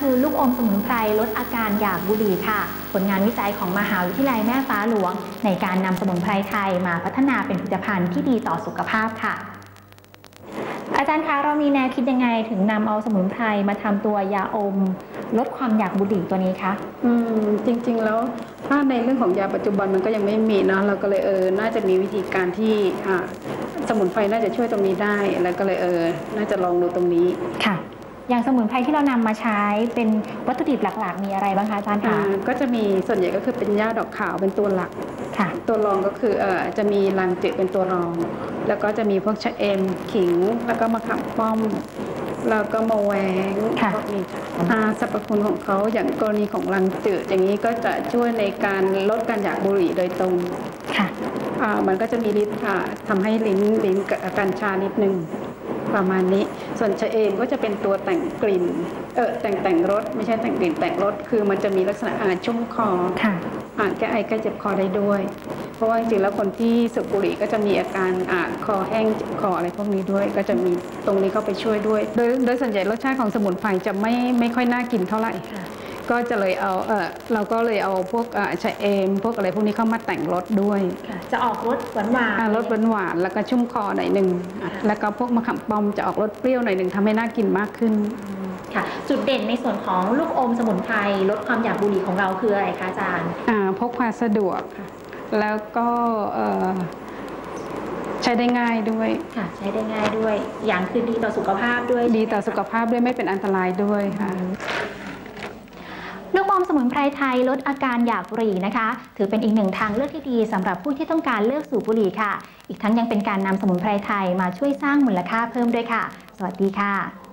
คือลูกอมสมุนไพรลดอาการอยากบุหรี่ค่ะ ผลงานวิจัยของมหาวิทยาลัยแม่ฟ้าหลวง ในการนำสมุนไพรไทยมาพัฒนาเป็นผลิตภัณฑ์ที่ดีต่อสุขภาพค่ะ อาจารย์คะเรามีแนวคิดยังไงถึงนำเอาสมุนไพรมาทำตัวยาอม ลดความอยากบุหรี่ตัวนี้คะอืมจริงๆแล้วถ้าในเรื่องของยาปัจจุบันมันก็ยังไม่มีเนอะเราก็เลยเออน่าจะมีวิธีการที่อ่าสมุนไพรน่าจะช่วยตรงนี้ได้แล้วก็เลยเออ น่าจะลองดูตรงนี้ค่ะ อย่างสมุนไพรที่เรานำมาใช้เป็นวัตถุดิบหลักๆ มีอะไรบ้างคะอาจารย์อ่าคะก็จะมีส่วนใหญ่ก็คือเป็นหญ้าดอกขาวเป็นตัวหลักค่ะตัวรองก็คือเออจะมีลังจืดเป็นตัวรอง แล้วก็จะมีพวกชะเอมขิง แล้วก็มะขามป้อมแล้วก็มะแวงค่ะพวกนี้อ่าสรรพคุณของเขาอย่างกรณีของลังจืดอย่างนี้ก็จะช่วยในการลดการอยากบุหรี่โดยตรงค่ะอ่ามันก็จะมีฤทธิ์อ่าทำให้ลิ้นลิ้นกับกัญชานิดนึง ประมาณนี้ ส่วนชะเอมก็จะเป็นตัวแต่งกลิ่น เออแต่งแต่งรสไม่ใช่แต่งกลิ่นแต่งรสคือมันจะมีลักษณะอ่าชุ่มคอค่ะอ่าแก้ไอแก้เจ็บคอได้ด้วย เพราะว่าจริงๆแล้วคนที่สูบบุหรี่ก็จะมีอาการอ่าคอแห้งเจ็บคออะไรพวกนี้ด้วย ก็จะมีตรงนี้เข้าไปช่วยด้วย โดยโดยส่วนใหญ่รสชาติของสมุนไพรจะไม่ไม่ค่อยน่ากินเท่าไหร่ค่ะ ก็จะเลยเอาเออเราก็เลยเอาพวกอ่าชะเอม พวกอะไรพวกนี้เข้ามาแต่งรสด้วยค่ะจะออกรสหวานหวานอ่ารสหวานๆแล้วก็ชุ่มคอหน่อยหนึ่งอะแล้วก็พวกมะขามป้อมจะออกรสเปรี้ยวหน่อยหนึ่งทำให้น่ากินมากขึ้นค่ะจุดเด่นในส่วนของลูกอมสมุนไพรลดความอยากบุหรี่ของเราคืออะไรคะอาจารย์อ่าพกพาสะดวกแล้วก็เอ่อใช้ได้ง่ายด้วยค่ะใช้ได้ง่ายด้วย อย่างคือดีต่อสุขภาพด้วย ดีต่อสุขภาพด้วยไม่เป็นอันตรายด้วยค่ะลูกอ มสมุนไพรไทยลดอาการอยากบุหรี่นะคะ ถือเป็นอีกหนึ่งทางเลือกที่ดีสำหรับผู้ที่ต้องการเลิกสูบบุหรี่ค่ะ อีกทั้งยังเป็นการนำสมุนไพรไทยมาช่วยสร้างมูลค่าเพิ่มด้วยค่ะ สวัสดีค่ะ